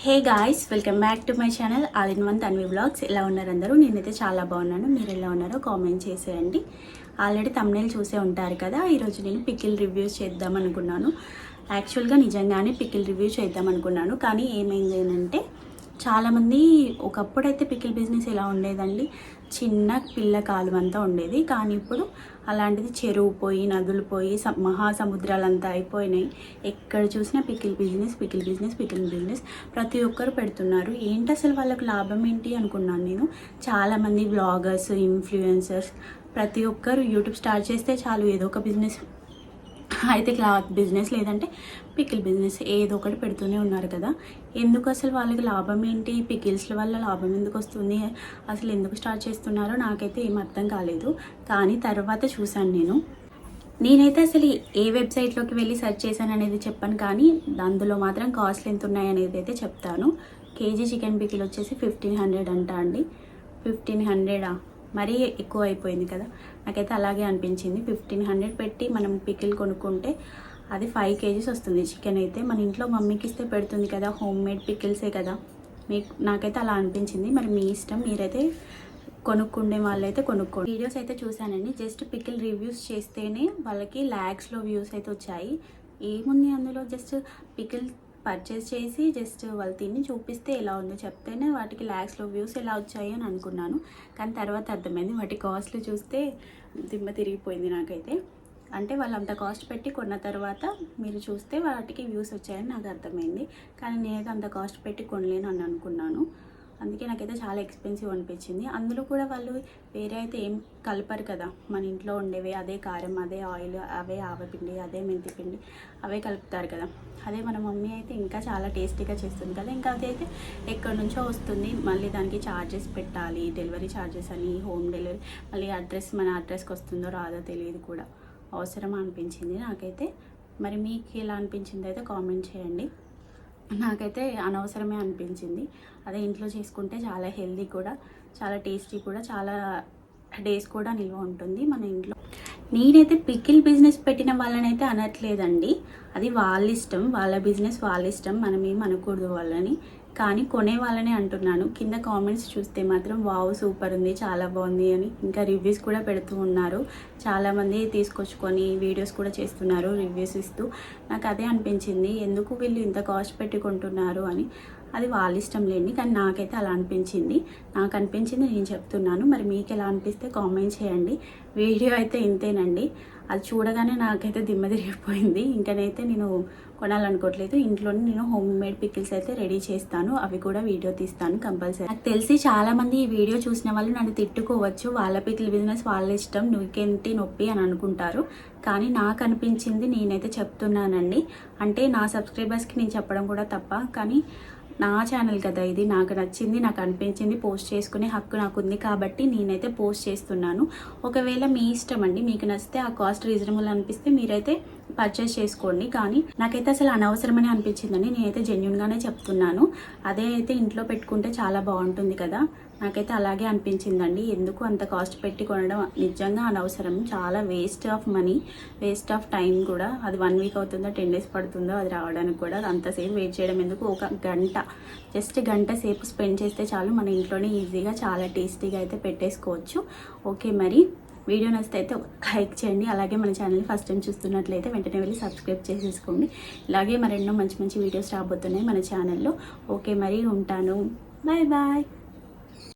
Hey guys welcome back to my channel all in one Tanvi blogs. ఎలా ఉన్నారు అందరూ? నేనైతే చాలా బాగున్నాను. మీరు ఎలా ఉన్నారో కామెంట్ చేసేయండి. ఆల్రెడీ తమ్నేల్ చూసే ఉంటారు కదా. ఈరోజు నేను పికిల్ రివ్యూస్ చేద్దాం అనుకున్నాను. యాక్చువల్గా నిజంగానే పికిల్ రివ్యూ చేద్దాం అనుకున్నాను. కానీ ఏమైంది అంటే చాలామంది ఒకప్పుడైతే పికిల్ బిజినెస్ ఎలా ఉండేదండి? చిన్న పిల్ల కాలువంతా ఉండేది. కానీ ఇప్పుడు అలాంటిది చెరువు పోయి నదులు పోయి స- మహాసముద్రాలంతా అయిపోయినాయి. ఎక్కడ చూసినా pickle business pickle business pickle business ప్రతి ఒక్కరు పెడుతున్నారు. ఏంటి అసలు వాళ్ళకు లాభం ఏంటి అనుకున్నాను నేను. చాలామంది బ్లాగర్స్ ఇన్ఫ్లుయెన్సర్స్ ప్రతి ఒక్కరు యూట్యూబ్ స్టార్ట్ చేస్తే చాలు ఏదో ఒక బిజినెస్ అయితే క్లాత్ బిజినెస్ లేదంటే పికిల్ బిజినెస్ ఏదో ఒకటి పెడుతూనే ఉన్నారు కదా. ఎందుకు అసలు వాళ్ళకి లాభం ఏంటి? పికిల్స్ల వల్ల లాభం ఎందుకు వస్తుంది? అసలు ఎందుకు స్టార్ట్ చేస్తున్నారో నాకైతే ఏం అర్థం కాలేదు. కానీ తర్వాత చూశాను నేను. నేనైతే అసలు ఏ వెబ్సైట్లోకి వెళ్ళి సెర్చ్ చేశాను అనేది చెప్పాను కానీ అందులో మాత్రం కాస్ట్లు ఎంత ఉన్నాయి అనేది అయితే చెప్తాను. కేజీ చికెన్ పికిల్ వచ్చేసి ఫిఫ్టీన్ హండ్రెడ్ అంట అండి. ఫిఫ్టీన్ హండ్రెడా? మరీ ఎక్కువ అయిపోయింది కదా. నాకైతే అలాగే అనిపించింది. ఫిఫ్టీన్ హండ్రెడ్ పెట్టి మనం పికిల్ కొనుక్కుంటే అది ఫైవ్ కేజీస్ వస్తుంది చికెన్ అయితే. మన ఇంట్లో మమ్మీకి ఇస్తే పెడుతుంది కదా హోమ్ మేడ్ పికిల్సే కదా. మీకు నాకైతే అలా అనిపించింది. మరి మీ ఇష్టం మీరైతే కొనుక్కుండే వాళ్ళైతే కొనుక్కోండి. వీడియోస్ అయితే చూశానండి. జస్ట్ పికిల్ రివ్యూస్ చేస్తేనే వాళ్ళకి ల్యాక్స్లో వ్యూస్ అయితే వచ్చాయి. ఏముంది అందులో? జస్ట్ పికిల్ పర్చేస్ చేసి జస్ట్ వాళ్ళు తిని చూపిస్తే ఎలా ఉందో చెప్తేనే వాటికి ల్యాక్స్లో వ్యూస్ ఎలా వచ్చాయి అని అనుకున్నాను. కానీ తర్వాత అర్థమైంది వాటి కాస్ట్లు చూస్తే దిమ్మ తిరిగిపోయింది నాకైతే. అంటే వాళ్ళు అంత కాస్ట్ పెట్టి కొన్న తర్వాత మీరు చూస్తే వాటికి వ్యూస్ వచ్చాయని నాకు అర్థమైంది. కానీ నేనైతే అంత కాస్ట్ పెట్టి కొనలేను అని అనుకున్నాను. అందుకే నాకైతే చాలా ఎక్స్పెన్సివ్ అనిపించింది. అందులో కూడా వాళ్ళు వేరే అయితే ఏం కలపరు కదా. మన ఇంట్లో ఉండేవి అదే కారం అదే ఆయిల్ అవే ఆవపిండి అదే మెంతి పిండి అవే కలుపుతారు కదా. అదే మన మమ్మీ అయితే ఇంకా చాలా టేస్టీగా చేస్తుంది కదా. ఇంకా అదైతే ఎక్కడి నుంచో వస్తుంది. మళ్ళీ దానికి ఛార్జెస్ పెట్టాలి. డెలివరీ ఛార్జెస్ అని హోమ్ డెలివరీ మళ్ళీ అడ్రస్ మన అడ్రస్కి వస్తుందో రాదో తెలియదు కూడా. అవసరమా అనిపించింది నాకైతే. మరి మీకు ఎలా అనిపించింది అయితే కామెంట్ చేయండి. నాకైతే అనవసరమే అనిపించింది. అదే ఇంట్లో చేసుకుంటే చాలా హెల్దీ కూడా చాలా టేస్టీ కూడా చాలా డేస్ కూడా నిల్వ ఉంటుంది మన ఇంట్లో. నేనైతే పికిల్ బిజినెస్ పెట్టిన వాళ్ళనైతే అనట్లేదండి. అది వాళ్ళ ఇష్టం వాళ్ళ బిజినెస్ వాళ్ళ ఇష్టం మనం ఏం అనకూడదు వాళ్ళని. కానీ కొనే వాళ్ళనే అంటున్నాను. కింద కామెంట్స్ చూస్తే మాత్రం వావ్ సూపర్ ఉంది చాలా బాగుంది అని ఇంకా రివ్యూస్ కూడా పెడుతూ ఉన్నారు. చాలామంది తీసుకొచ్చుకొని వీడియోస్ కూడా చేస్తున్నారు రివ్యూస్ ఇస్తూ. నాకు అదే అనిపించింది. ఎందుకు వీళ్ళు ఇంత కాస్ట్ పెట్టి కొంటున్నారు అని. అది వాళ్ళ ఇష్టం లేండి. కానీ నాకైతే అలా అనిపించింది. నాకు అనిపించింది నేను చెప్తున్నాను. మరి మీకు ఎలా అనిపిస్తే కామెంట్ చేయండి. వీడియో అయితే ఇంతేనండి. అది చూడగానే నాకైతే దిమ్మ తిరిగిపోయింది. ఇంకనైతే నేను కొనాలనుకోవట్లేదు. ఇంట్లోనే నేను హోమ్ మేడ్ పికిల్స్ అయితే రెడీ చేస్తాను. అవి కూడా వీడియో తీస్తాను కంపల్సరీ. నాకు తెలిసి చాలామంది ఈ వీడియో చూసిన వాళ్ళు నన్ను తిట్టుకోవచ్చు. వాళ్ళ పికిల్ బిజినెస్ వాళ్ళ ఇష్టం. నువ్వుకేంటి నొప్పి అని అనుకుంటారు. కానీ నాకు అనిపించింది నేనైతే చెప్తున్నానండి. అంటే నా సబ్స్క్రైబర్స్కి నేను చెప్పడం కూడా తప్ప. కానీ నా ఛానల్ కదా ఇది. నాకు నచ్చింది నాకు అనిపించింది పోస్ట్ చేసుకునే హక్కు నాకు ఉంది కాబట్టి నేనైతే పోస్ట్ చేస్తున్నాను. ఒకవేళ మీ ఇష్టం అండి మీకు నచ్చితే ఆ కాస్ట్ రీజనబుల్ అనిపిస్తే మీరైతే పర్చేస్ చేసుకోండి. కానీ నాకైతే అసలు అనవసరమని అనిపించిందండి. నేనైతే జెన్యున్గానే చెప్తున్నాను. అదే అయితే ఇంట్లో పెట్టుకుంటే చాలా బాగుంటుంది కదా. నాకైతే అలాగే అనిపించిందండి. ఎందుకు అంత కాస్ట్ పెట్టి కొనడం? నిజంగా అనవసరం. చాలా waste of money waste of time కూడా. అది వన్ వీక్ అవుతుందో టెన్ డేస్ పడుతుందో అది రావడానికి కూడా. అంతసేపు వెయిట్ చేయడం ఎందుకు? ఒక గంట జస్ట్ గంట సేపు స్పెండ్ చేస్తే చాలు మన ఇంట్లోనే ఈజీగా చాలా టేస్టీగా అయితే పెట్టేసుకోవచ్చు. ఓకే మరి వీడియో నచ్చితే అయితే లైక్ చేయండి. అలాగే మన ఛానల్ని ఫస్ట్ టైం చూస్తున్నట్లయితే వెంటనే వెళ్ళి సబ్స్క్రైబ్ చేసేసుకోండి. ఇలాగే మరెన్నో మంచి మంచి వీడియోస్ రాబోతున్నాయి మన ఛానల్లో ఓకే మరి ఉంటాను. Bye bye